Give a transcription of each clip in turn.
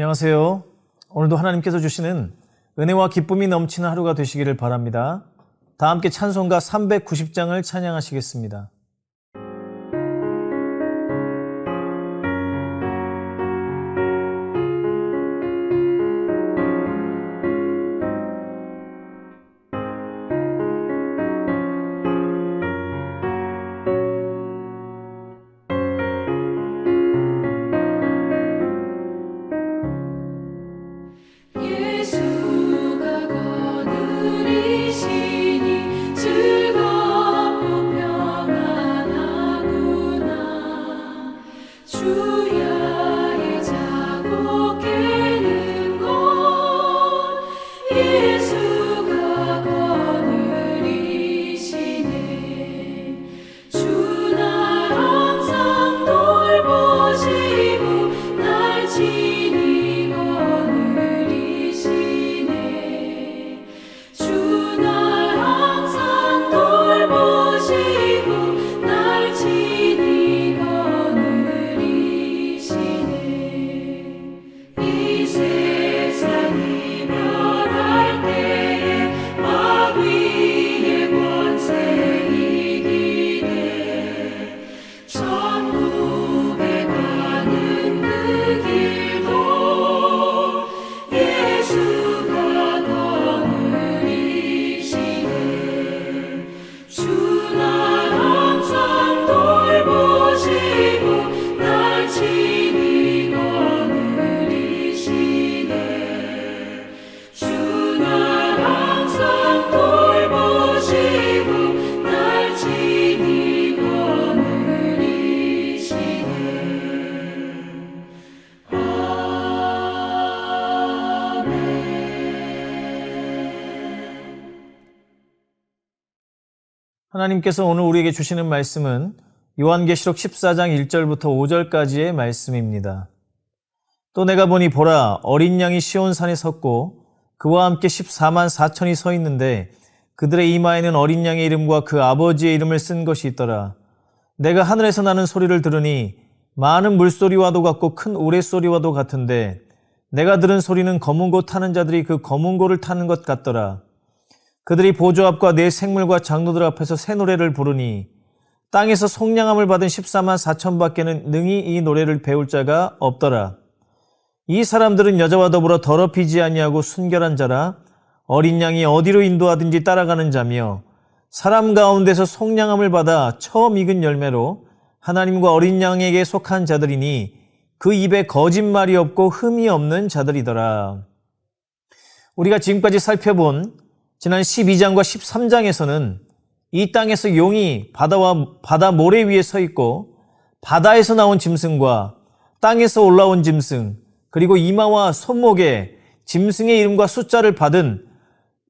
안녕하세요. 오늘도 하나님께서 주시는 은혜와 기쁨이 넘치는 하루가 되시기를 바랍니다. 다 함께 찬송가 390장을 찬양하시겠습니다. 주야 이 자고 깨는 것 예수가 거느리시네. 주날 항상 돌보시고 하나님께서 오늘 우리에게 주시는 말씀은 요한계시록 14장 1절부터 5절까지의 말씀입니다. 또 내가 보니 보라 어린 양이 시온산에 섰고 그와 함께 14만 4천이 서 있는데 그들의 이마에는 어린 양의 이름과 그 아버지의 이름을 쓴 것이 있더라. 내가 하늘에서 나는 소리를 들으니 많은 물소리와도 같고 큰 우레소리와도 같은데 내가 들은 소리는 검은 고 타는 자들이 그 검은 고를 타는 것 같더라. 그들이 보조 앞과 내 생물과 장로들 앞에서 새 노래를 부르니 땅에서 속량함을 받은 14만 4천 밖에는 능히 이 노래를 배울 자가 없더라. 이 사람들은 여자와 더불어 더럽히지 아니하고 순결한 자라 어린 양이 어디로 인도하든지 따라가는 자며 사람 가운데서 속량함을 받아 처음 익은 열매로 하나님과 어린 양에게 속한 자들이니 그 입에 거짓말이 없고 흠이 없는 자들이더라. 우리가 지금까지 살펴본 지난 12장과 13장에서는 이 땅에서 용이 바다와 바다 모래 위에 서 있고 바다에서 나온 짐승과 땅에서 올라온 짐승 그리고 이마와 손목에 짐승의 이름과 숫자를 받은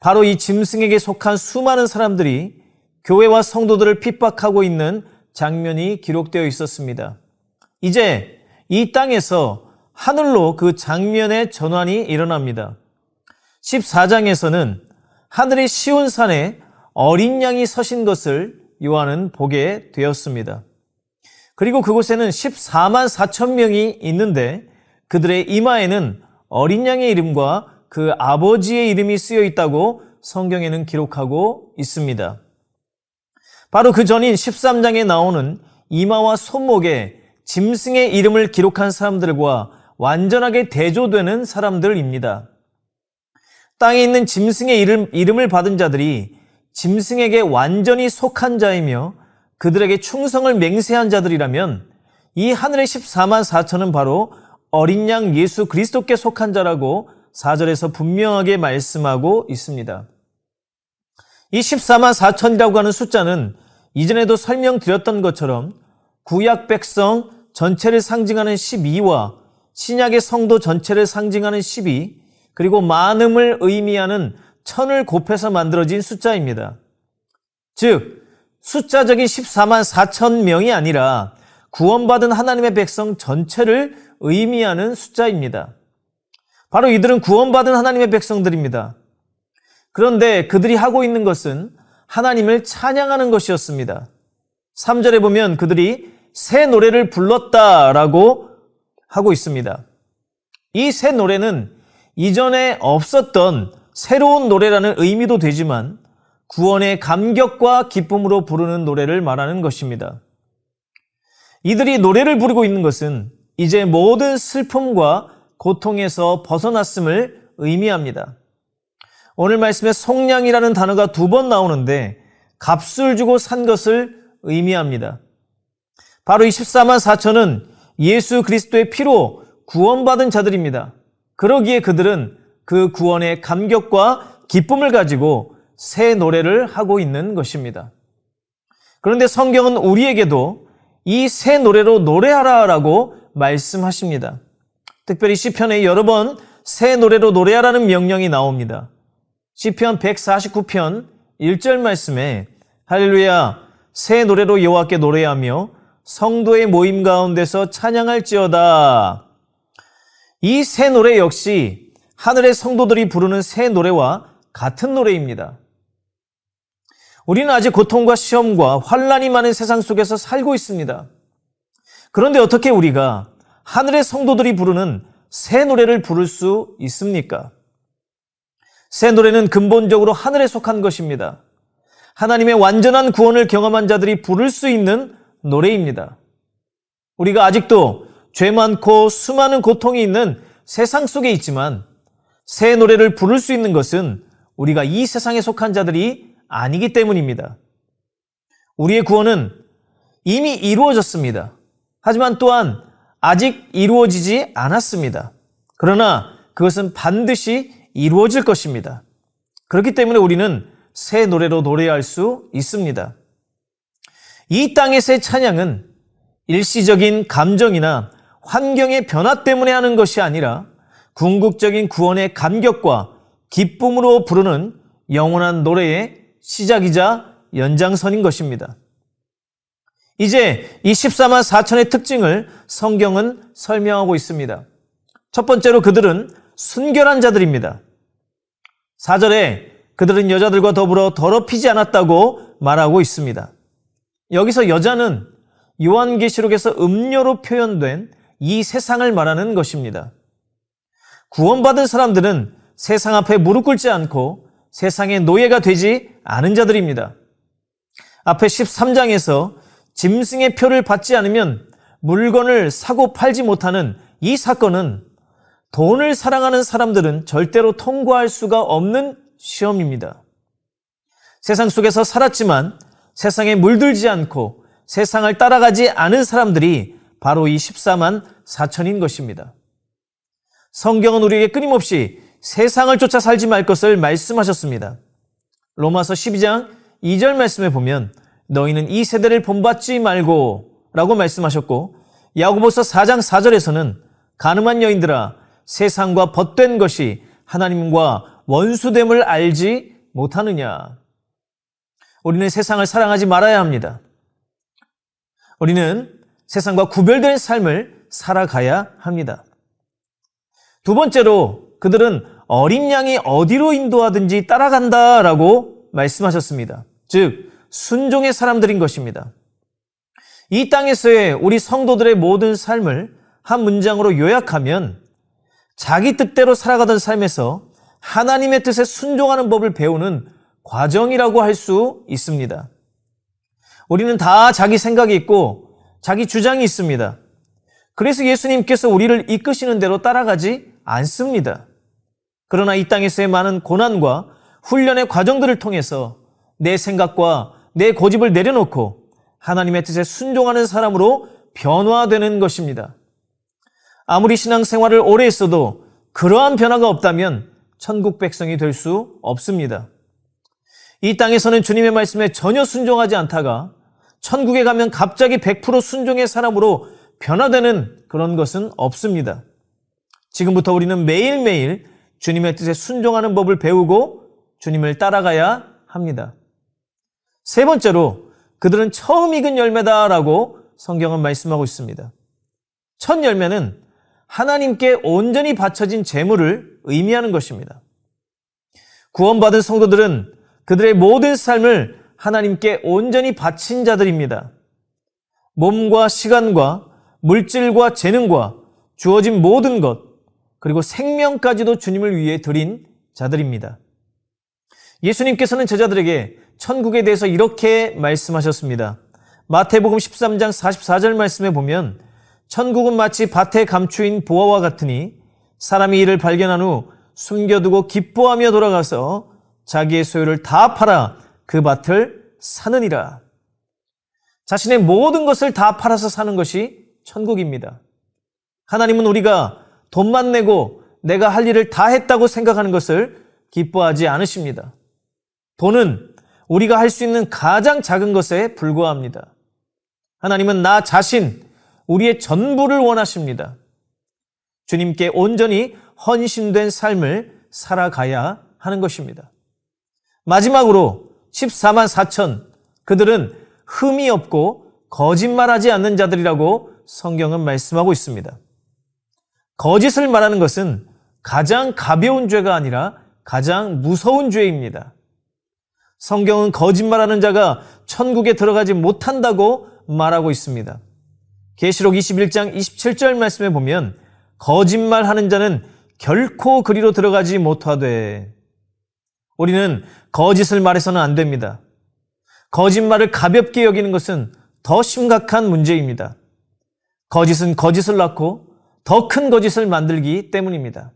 바로 이 짐승에게 속한 수많은 사람들이 교회와 성도들을 핍박하고 있는 장면이 기록되어 있었습니다. 이제 이 땅에서 하늘로 그 장면의 전환이 일어납니다. 14장에서는 하늘의 시온 산에 어린 양이 서신 것을 요한은 보게 되었습니다. 그리고 그곳에는 14만 4천 명이 있는데 그들의 이마에는 어린 양의 이름과 그 아버지의 이름이 쓰여 있다고 성경에는 기록하고 있습니다. 바로 그 전인 13장에 나오는 이마와 손목에 짐승의 이름을 기록한 사람들과 완전하게 대조되는 사람들입니다. 땅에 있는 짐승의 이름, 이름을 받은 자들이 짐승에게 완전히 속한 자이며 그들에게 충성을 맹세한 자들이라면 이 하늘의 14만 4천은 바로 어린 양 예수 그리스도께 속한 자라고 4절에서 분명하게 말씀하고 있습니다. 이 14만 4천이라고 하는 숫자는 이전에도 설명드렸던 것처럼 구약 백성 전체를 상징하는 12와 신약의 성도 전체를 상징하는 12, 그리고 많음을 의미하는 천을 곱해서 만들어진 숫자입니다. 즉, 숫자적인 14만 4천 명이 아니라 구원받은 하나님의 백성 전체를 의미하는 숫자입니다. 바로 이들은 구원받은 하나님의 백성들입니다. 그런데 그들이 하고 있는 것은 하나님을 찬양하는 것이었습니다. 3절에 보면 그들이 새 노래를 불렀다라고 하고 있습니다. 이 새 노래는 이전에 없었던 새로운 노래라는 의미도 되지만 구원의 감격과 기쁨으로 부르는 노래를 말하는 것입니다. 이들이 노래를 부르고 있는 것은 이제 모든 슬픔과 고통에서 벗어났음을 의미합니다. 오늘 말씀에 속량이라는 단어가 두 번 나오는데 값을 주고 산 것을 의미합니다. 바로 이 14만 4천은 예수 그리스도의 피로 구원받은 자들입니다. 그러기에 그들은 그 구원의 감격과 기쁨을 가지고 새 노래를 하고 있는 것입니다. 그런데 성경은 우리에게도 이 새 노래로 노래하라라고 말씀하십니다. 특별히 시편에 여러 번 새 노래로 노래하라는 명령이 나옵니다. 시편 149편 1절 말씀에 할렐루야 새 노래로 여호와께 노래하며 성도의 모임 가운데서 찬양할지어다. 이 새 노래 역시 하늘의 성도들이 부르는 새 노래와 같은 노래입니다. 우리는 아직 고통과 시험과 환란이 많은 세상 속에서 살고 있습니다. 그런데 어떻게 우리가 하늘의 성도들이 부르는 새 노래를 부를 수 있습니까? 새 노래는 근본적으로 하늘에 속한 것입니다. 하나님의 완전한 구원을 경험한 자들이 부를 수 있는 노래입니다. 우리가 아직도 죄 많고 수많은 고통이 있는 세상 속에 있지만 새 노래를 부를 수 있는 것은 우리가 이 세상에 속한 자들이 아니기 때문입니다. 우리의 구원은 이미 이루어졌습니다. 하지만 또한 아직 이루어지지 않았습니다. 그러나 그것은 반드시 이루어질 것입니다. 그렇기 때문에 우리는 새 노래로 노래할 수 있습니다. 이 땅의 새 찬양은 일시적인 감정이나 환경의 변화 때문에 하는 것이 아니라 궁극적인 구원의 감격과 기쁨으로 부르는 영원한 노래의 시작이자 연장선인 것입니다. 이제 이 14만 4천의 특징을 성경은 설명하고 있습니다. 첫 번째로 그들은 순결한 자들입니다. 4절에 그들은 여자들과 더불어 더럽히지 않았다고 말하고 있습니다. 여기서 여자는 요한계시록에서 음료로 표현된 이 세상을 말하는 것입니다. 구원받은 사람들은 세상 앞에 무릎 꿇지 않고 세상의 노예가 되지 않은 자들입니다. 앞에 13장에서 짐승의 표를 받지 않으면 물건을 사고 팔지 못하는 이 사건은 돈을 사랑하는 사람들은 절대로 통과할 수가 없는 시험입니다. 세상 속에서 살았지만 세상에 물들지 않고 세상을 따라가지 않은 사람들이 바로 이 14만 4천인 것입니다. 성경은 우리에게 끊임없이 세상을 쫓아 살지 말 것을 말씀하셨습니다. 로마서 12장 2절 말씀에 보면 너희는 이 세대를 본받지 말고 라고 말씀하셨고 야고보서 4장 4절에서는 가늠한 여인들아 세상과 벗된 것이 하나님과 원수됨을 알지 못하느냐. 우리는 세상을 사랑하지 말아야 합니다. 우리는 세상과 구별된 삶을 살아가야 합니다. 두 번째로 그들은 어린 양이 어디로 인도하든지 따라간다라고 말씀하셨습니다. 즉, 순종의 사람들인 것입니다. 이 땅에서의 우리 성도들의 모든 삶을 한 문장으로 요약하면 자기 뜻대로 살아가던 삶에서 하나님의 뜻에 순종하는 법을 배우는 과정이라고 할 수 있습니다. 우리는 다 자기 생각이 있고 자기 주장이 있습니다. 그래서 예수님께서 우리를 이끄시는 대로 따라가지 않습니다. 그러나 이 땅에서의 많은 고난과 훈련의 과정들을 통해서 내 생각과 내 고집을 내려놓고 하나님의 뜻에 순종하는 사람으로 변화되는 것입니다. 아무리 신앙생활을 오래 했어도 그러한 변화가 없다면 천국 백성이 될 수 없습니다. 이 땅에서는 주님의 말씀에 전혀 순종하지 않다가 천국에 가면 갑자기 100% 순종의 사람으로 변화되는 그런 것은 없습니다. 지금부터 우리는 매일매일 주님의 뜻에 순종하는 법을 배우고 주님을 따라가야 합니다. 세 번째로 그들은 처음 익은 열매다라고 성경은 말씀하고 있습니다. 첫 열매는 하나님께 온전히 바쳐진 재물을 의미하는 것입니다. 구원받은 성도들은 그들의 모든 삶을 하나님께 온전히 바친 자들입니다. 몸과 시간과 물질과 재능과 주어진 모든 것, 그리고 생명까지도 주님을 위해 드린 자들입니다. 예수님께서는 제자들에게 천국에 대해서 이렇게 말씀하셨습니다. 마태복음 13장 44절 말씀에 보면 천국은 마치 밭에 감추인 보화와 같으니 사람이 이를 발견한 후 숨겨두고 기뻐하며 돌아가서 자기의 소유를 다 팔아 그 밭을 사느니라. 자신의 모든 것을 다 팔아서 사는 것이 천국입니다. 하나님은 우리가 돈만 내고 내가 할 일을 다 했다고 생각하는 것을 기뻐하지 않으십니다. 돈은 우리가 할 수 있는 가장 작은 것에 불과합니다. 하나님은 나 자신, 우리의 전부를 원하십니다. 주님께 온전히 헌신된 삶을 살아가야 하는 것입니다. 마지막으로 14만 4천, 그들은 흠이 없고 거짓말하지 않는 자들이라고 성경은 말씀하고 있습니다. 거짓을 말하는 것은 가장 가벼운 죄가 아니라 가장 무서운 죄입니다. 성경은 거짓말하는 자가 천국에 들어가지 못한다고 말하고 있습니다. 계시록 21장 27절 말씀에 보면 거짓말하는 자는 결코 그리로 들어가지 못하되 우리는 거짓을 말해서는 안 됩니다. 거짓말을 가볍게 여기는 것은 더 심각한 문제입니다. 거짓은 거짓을 낳고 더 큰 거짓을 만들기 때문입니다.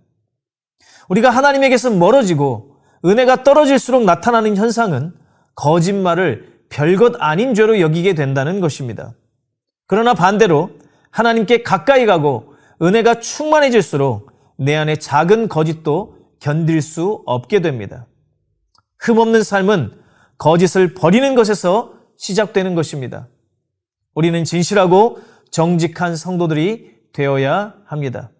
우리가 하나님에게서 멀어지고 은혜가 떨어질수록 나타나는 현상은 거짓말을 별것 아닌 죄로 여기게 된다는 것입니다. 그러나 반대로 하나님께 가까이 가고 은혜가 충만해질수록 내 안에 작은 거짓도 견딜 수 없게 됩니다. 흠없는 삶은 거짓을 버리는 것에서 시작되는 것입니다. 우리는 진실하고 정직한 성도들이 되어야 합니다.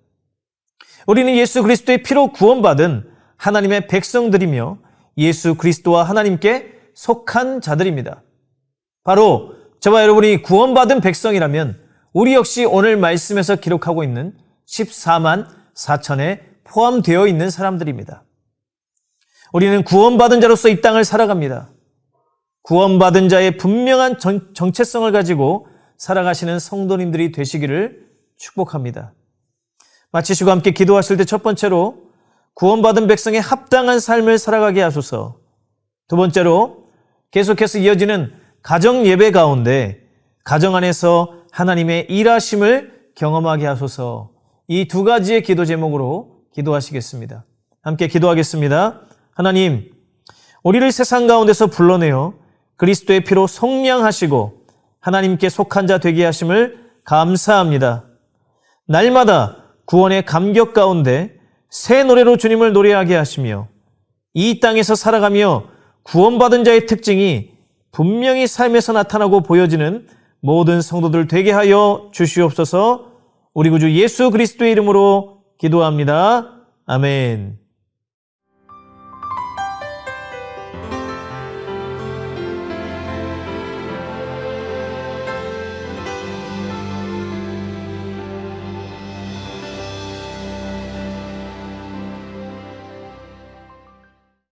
우리는 예수 그리스도의 피로 구원받은 하나님의 백성들이며 예수 그리스도와 하나님께 속한 자들입니다. 바로 저와 여러분이 구원받은 백성이라면 우리 역시 오늘 말씀에서 기록하고 있는 14만 4천에 포함되어 있는 사람들입니다. 우리는 구원받은 자로서 이 땅을 살아갑니다. 구원받은 자의 분명한 정, 정체성을 가지고 살아가시는 성도님들이 되시기를 축복합니다. 마치시고 함께 기도하실 때 첫 번째로 구원받은 백성의 합당한 삶을 살아가게 하소서. 두 번째로 계속해서 이어지는 가정 예배 가운데 가정 안에서 하나님의 일하심을 경험하게 하소서. 이 두 가지의 기도 제목으로 기도하시겠습니다. 함께 기도하겠습니다. 하나님, 우리를 세상 가운데서 불러내어 그리스도의 피로 속량하시고 하나님께 속한 자 되게 하심을 감사합니다. 날마다 구원의 감격 가운데 새 노래로 주님을 노래하게 하시며 이 땅에서 살아가며 구원받은 자의 특징이 분명히 삶에서 나타나고 보여지는 모든 성도들 되게 하여 주시옵소서 우리 구주 예수 그리스도의 이름으로 기도합니다. 아멘.